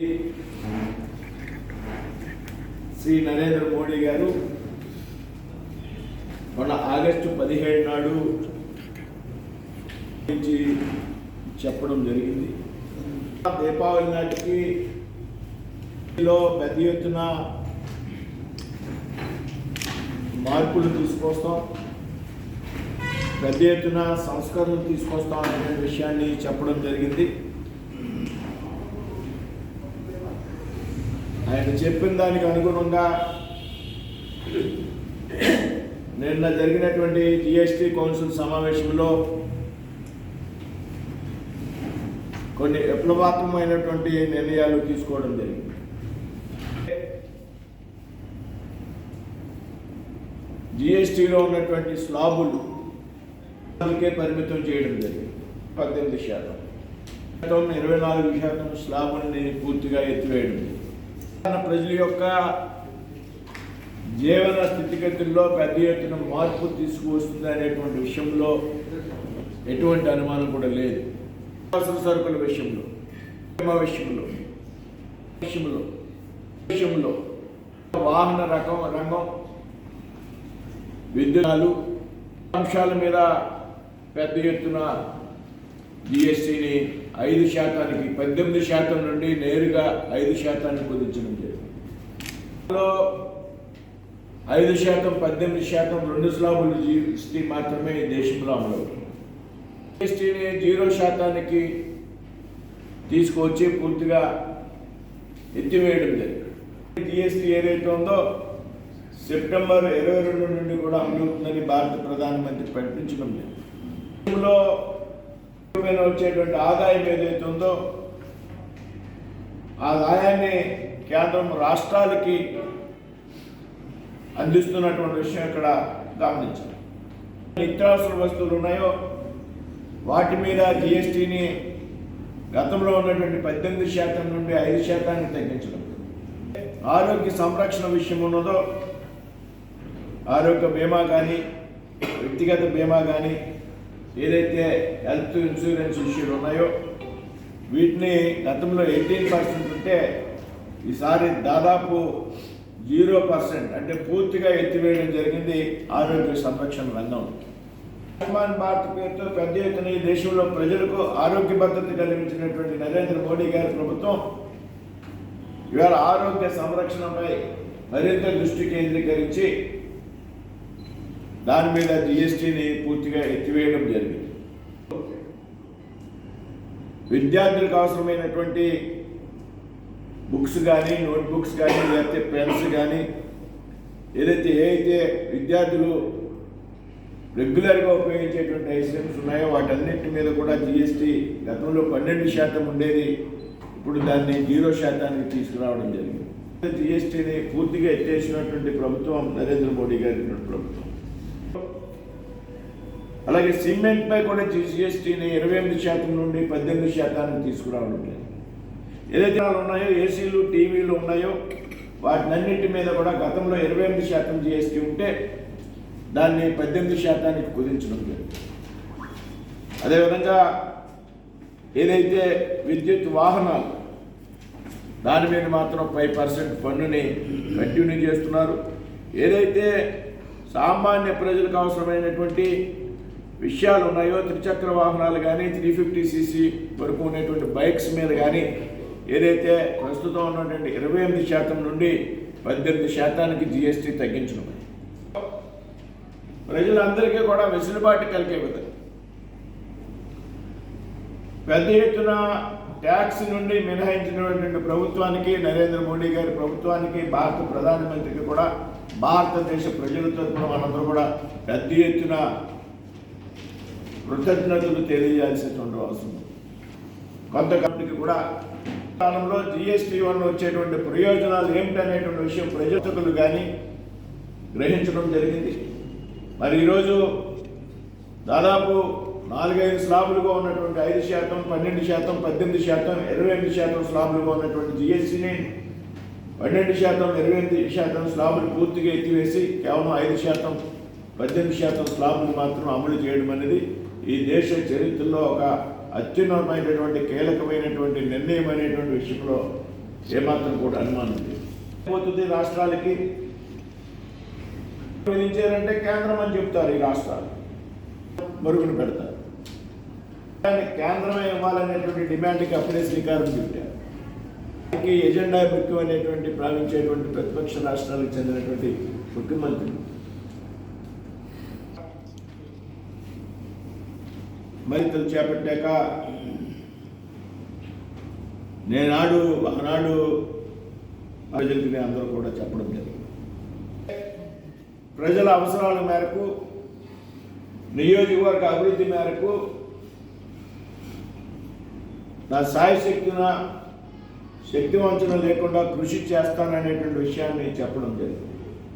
శ్రీ నరేంద్ర మోడీ గారు మొన్న ఆగస్టు పదిహేడు నాడు నుంచి చెప్పడం జరిగింది. దీపావళి నాటికి లో పెద్ద ఎత్తున మార్పులు తీసుకొస్తాం. పెద్ద ఎత్తున సంస్కరణలు తీసుకొస్తాం అనే విషయాన్ని చెప్పడం జరిగింది. ఆయన చెప్పిన దానికి అనుగుణంగా నిన్న జరిగినటువంటి జిఎస్టి కౌన్సిల్ సమావేశంలో కొన్ని విప్లవాత్మకమైనటువంటి నిర్ణయాలు తీసుకోవడం జరిగింది. జిఎస్టిలో ఉన్నటువంటి స్లాబులు అందుకే పరిమితం చేయడం జరిగింది. పద్దెనిమిది శాతం. శాతం ఇరవై నాలుగు శాతం స్లాబుల్ని పూర్తిగా ఎత్తివేయడం జరిగింది. ప్రజల యొక్క జీవన స్థితిగతుల్లో పెద్ద ఎత్తున మార్పు తీసుకువస్తుంది అనేటువంటి విషయంలో ఎటువంటి అనుమానం కూడా లేదు. అవసర సరుకుల విషయంలో బీమా విషయంలో విషయంలో విషయంలో వాహన రకం రంగం విద్యుత్తులు అంశాల మీద పెద్ద ఎత్తున జిఎస్టిని ఐదు శాతానికి పద్దెనిమిది శాతం నుండి నేరుగా ఐదు శాతానికి కుదించడం జరిగింది. ఐదు శాతం పద్దెనిమిది శాతం రెండు స్లాబులు జిఎస్టీ మాత్రమే ఈ దేశంలో అమలవుతుంది. జిఎస్టీని జీరో శాతానికి తీసుకువచ్చి పూర్తిగా ఎత్తివేయడం జరిగింది. జిఎస్టీ ఏదైతే ఉందో సెప్టెంబర్ ఇరవై రెండు నుండి కూడా అమలవుతుందని భారత ప్రధానమంత్రి ప్రకటించడం జరిగింది. దేశంలో వచ్చేటువంటి ఆదాయం ఏదైతే ఉందో ఆ ఆదాయాన్ని కేంద్రం రాష్ట్రాలకి అందిస్తున్నటువంటి విషయం ఇక్కడ గమనించాలి. నిత్యావసర వస్తువులు ఉన్నాయో వాటి మీద జిఎస్టీని గతంలో ఉన్నటువంటి పద్దెనిమిది శాతం నుండి ఐదు శాతానికి తగ్గించడం. ఆరోగ్య సంరక్షణ విషయం ఉన్నదో ఆరోగ్య బీమా కానీ వ్యక్తిగత బీమా కానీ ఏదైతే హెల్త్ ఇన్సూరెన్స్ ఇష్యూలు ఉన్నాయో వీటిని గతంలో ఎయిటీన్ పర్సెంట్ ఉంటే ఈసారి దాదాపు జీరో పర్సెంట్ అంటే పూర్తిగా ఎత్తివేయడం జరిగింది ఆరోగ్య సంరక్షణ రంగం. ఆయుష్మాన్ భారత్ పేరుతో పెద్ద ఎత్తున ఈ దేశంలో ప్రజలకు ఆరోగ్య భద్రత కలిగించినటువంటి నరేంద్ర మోడీ గారి ప్రభుత్వం ఇవాళ ఆరోగ్య సంరక్షణపై మరింత దృష్టి కేంద్రీకరించి దాని మీద జిఎస్టీని పూర్తిగా ఎత్తివేయడం జరిగింది. విద్యార్థులకు అవసరమైనటువంటి బుక్స్ కానీ నోట్బుక్స్ కానీ లేకపోతే పెన్స్ కానీ ఏదైతే ఏ అయితే విద్యార్థులు రెగ్యులర్గా ఉపయోగించేటువంటి ఐటమ్స్ ఉన్నాయో వాటన్నిటి మీద కూడా జిఎస్టీ గతంలో పన్నెండు శాతం ఉండేది. ఇప్పుడు దాన్ని జీరో శాతానికి తీసుకురావడం జరిగింది. జిఎస్టీని పూర్తిగా ఎత్తేసినటువంటి ప్రభుత్వం నరేంద్ర మోడీ గారి ప్రభుత్వం. అలాగే సిమెంట్ పై కూడా జిఎస్టీని ఇరవై ఎనిమిది శాతం నుండి పద్దెనిమిది శాతానికి తీసుకురావడం లేదు. ఏదైతే ఉన్నాయో ఏసీలు టీవీలు ఉన్నాయో వాటినన్నింటి మీద కూడా గతంలో ఇరవై ఎనిమిది శాతం జిఎస్టీ ఉంటే దాన్ని పద్దెనిమిది శాతానికి కుదించడం లేదు. అదేవిధంగా ఏదైతే విద్యుత్ వాహనాలు దాని మీద మాత్రం ఫైవ్ పర్సెంట్ పన్నుని కంటిన్యూ చేస్తున్నారు. ఏదైతే సామాన్య ప్రజలకు అవసరమైనటువంటి విషయాలు ఉన్నాయో త్రిచక్ర వాహనాలు కానీ త్రీ ఫిఫ్టీ సీసీ వరకు ఉన్నటువంటి బైక్స్ మీద కానీ ఏదైతే ప్రస్తుతం ఉన్నటువంటి ఇరవై ఎనిమిది శాతం నుండి పద్దెనిమిది శాతానికి జిఎస్టీ తగ్గించడం ప్రజలందరికీ కూడా వెసులుబాటు కలిగే విధంగా. పెద్ద ఎత్తున ట్యాక్స్ నుండి మినహాయించినటువంటి ప్రభుత్వానికి నరేంద్ర మోడీ గారి ప్రభుత్వానికి భారత ప్రధానమంత్రికి కూడా భారతదేశ ప్రజలతో కూడా మనందరూ కూడా పెద్ద ఎత్తున కృతజ్ఞతలు తెలియజేయాల్సినటువంటి అవసరం కొంతకాలానికి కూడా కాలంలో జిఎస్టీ వల్ల వచ్చేటువంటి ప్రయోజనాలు ఏమిటనేటువంటి విషయం ప్రజలు కానీ గ్రహించడం జరిగింది. మరి ఈరోజు దాదాపు నాలుగైదు స్లాబులుగా ఉన్నటువంటి ఐదు శాతం పన్నెండు శాతం పద్దెనిమిది శాతం ఇరవై ఎనిమిది శాతం స్లాబులుగా ఉన్నటువంటి జిఎస్టీని పన్నెండు శాతం ఇరవై ఎనిమిది శాతం స్లాబులు పూర్తిగా ఎత్తివేసి కేవలం ఐదు శాతం పద్దెనిమిది శాతం స్లాబులు మాత్రం అమలు చేయడం అనేది ఈ దేశ చరిత్రలో ఒక అత్యున్నతమైనటువంటి కీలకమైనటువంటి నిర్ణయం అనేటువంటి విషయంలో ఏమాత్రం కూడా అనుమానం లేదు. రాష్ట్రాలకి. విధించారంటే కేంద్రం అని చెప్తారు ఈ రాష్ట్రాలు. మరుగున పెడతారు. కానీ కేంద్రమే ఇవ్వాలనేటువంటి డిమాండ్కి అప్పుడే శ్రీకారం చుట్టారు. ఎజెండా ముఖ్యమైనటువంటి ప్రావించేటువంటి ప్రతిపక్ష రాష్ట్రాలకు చెందినటువంటి ముఖ్యమంత్రి. మరింతలు చేపట్టాక నేనాడు ఆనాడు ప్రజలకి నేను అందరూ కూడా చెప్పడం జరిగింది. ప్రజల అవసరాల మేరకు నియోజకవర్గ అభివృద్ధి మేరకు నా సాయశక్తిన శక్తి వంచన లేకుండా కృషి చేస్తాననేటువంటి విషయాన్ని చెప్పడం జరిగింది.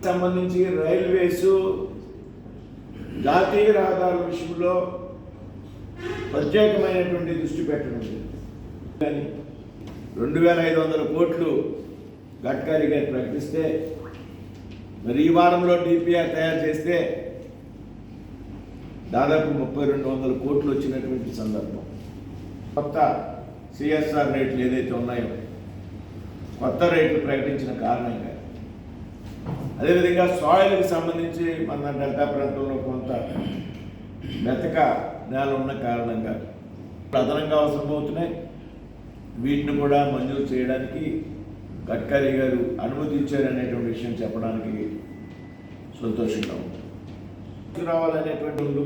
సంబంధించి రైల్వేస్ జాతీయ రహదారుల విషయంలో ప్రత్యేకమైనటువంటి దృష్టి పెట్టడం జరిగింది. కానీ రెండు వేల ఐదు వందల కోట్లు గడ్కరీ గారు ప్రకటిస్తే మరి ఈ వారంలో డిపిఆర్ తయారు చేస్తే దాదాపు ముప్పై రెండు వందల కోట్లు వచ్చినటువంటి సందర్భం. కొత్త సిఎస్ఆర్ రేట్లు ఏదైతే ఉన్నాయో కొత్త రేట్లు ప్రకటించిన కారణంగా. అదేవిధంగా సాయిల్కి సంబంధించి మన డెల్టా ప్రాంతంలో కొంత మెతక నేల ఉన్న కారణంగా అదనంగా అవసరమవుతున్నాయి వీటిని కూడా మంజూరు చేయడానికి గడ్కరీ గారు అనుమతించారనేటువంటి విషయం చెప్పడానికి సంతోషంగా ఉంది. రావాలనేటువంటి వాళ్ళు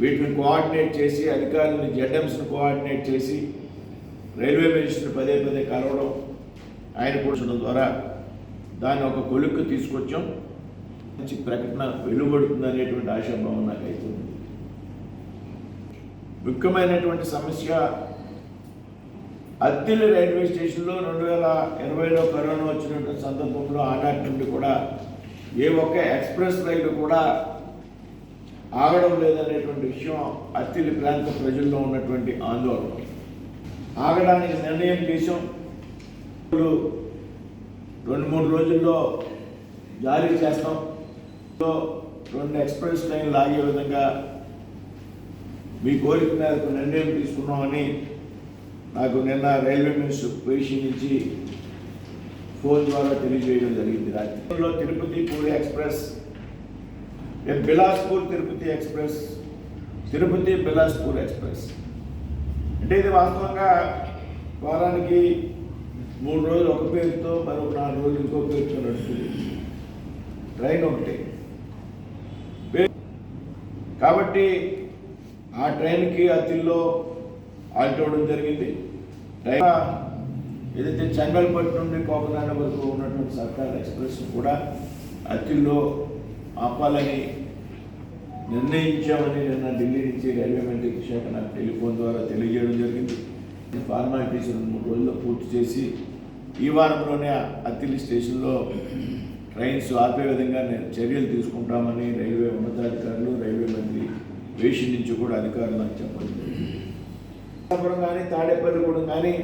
వీటిని కోఆర్డినేట్ చేసి అధికారులను జెడ్ఎంస్ని కోఆర్డినేట్ చేసి రైల్వే మినిస్టర్ పదే పదే కలవడం ఆయన కూర్చడం ద్వారా దాన్ని ఒక కొలుక్కు తీసుకొచ్చాం. మంచి ప్రకటన వెలువడుతుంది అనేటువంటి ఆశాభావం నాకైతే ఉంది. ముఖ్యమైనటువంటి సమస్య అత్తిలి రైల్వే స్టేషన్లో రెండు వేల ఇరవైలో కరోనా వచ్చినటువంటి సందర్భంలో ఆనాటి నుండి కూడా ఏ ఒక్క ఎక్స్ప్రెస్ రైలు కూడా ఆగడం లేదనేటువంటి విషయం అత్తిలి ప్రాంత ప్రజల్లో ఉన్నటువంటి ఆందోళన. ఆగడానికి నిర్ణయం చేశాం ఇప్పుడు రెండు మూడు రోజుల్లో జారీ చేస్తాం. రెండు ఎక్స్ప్రెస్ ట్రైన్లు ఆగే విధంగా మీ కోరిక మేరకు నిర్ణయం తీసుకున్నామని నాకు నిన్న రైల్వే మినిస్టర్ పొజిషన్ నుంచి ఫోన్ ద్వారా తెలియజేయడం జరిగింది. రాత్రిలో Tirupati Puri express Bilaspur Tirupati express Tirupati Bilaspur express. అంటే ఇది వాస్తవంగా వారానికి మూడు రోజులు ఒక పేరుతో మరొక నాలుగు రోజులు ఇంకో పేరుతో నడుస్తుంది. ట్రైన్ ఒకటి. కాబట్టి ఆ ట్రైన్కి అతిల్లో ఆల్టవడం జరిగింది. ట్రైన్ ఏదైతే చెంగల్పట్టు నుండి కోకనాడ వరకు ఉన్నటువంటి సర్కార్ ఎక్స్ప్రెస్ కూడా అతిల్లో ఆపాలని నిర్ణయించామని నిన్న ఢిల్లీ నుంచి రైల్వే మంత్రి శాఖ నాకు టెలిఫోన్ ద్వారా తెలియజేయడం జరిగింది. ఫార్మాలిటీస్ రెండు మూడు రోజుల్లో పూర్తి చేసి ఈ వారంలోనే అత్తిలి స్టేషన్లో ట్రైన్స్ ఆపే విధంగా నేను చర్యలు తీసుకుంటామని రైల్వే ఉన్నతాధికారులు రైల్వే మంత్రి వేషి నుంచి కూడా అధికారులు నాకు చెప్పడం జరిగింది. కానీ కానీ తాడేపల్లిగూడెం కానీ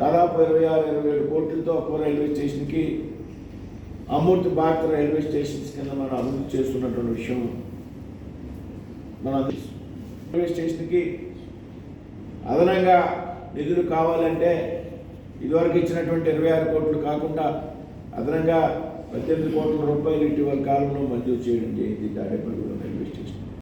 దాదాపు ఇరవై ఆరు ఇరవై ఏడు కోట్లతో ఒక్కో రైల్వే స్టేషన్కి అమూర్తి భారత రైల్వే స్టేషన్స్ కింద మనం అభివృద్ధి చేస్తున్నటువంటి విషయం మనం రైల్వే స్టేషన్కి అదనంగా నిధులు కావాలంటే ఇదివరకు ఇచ్చినటువంటి ఇరవై ఆరు కోట్లు కాకుండా అదనంగా పద్దెనిమిది కోట్ల రూపాయలు ఇటీవల కాలంలో మంజూరు చేయడం జరిగింది. తాడేపల్లి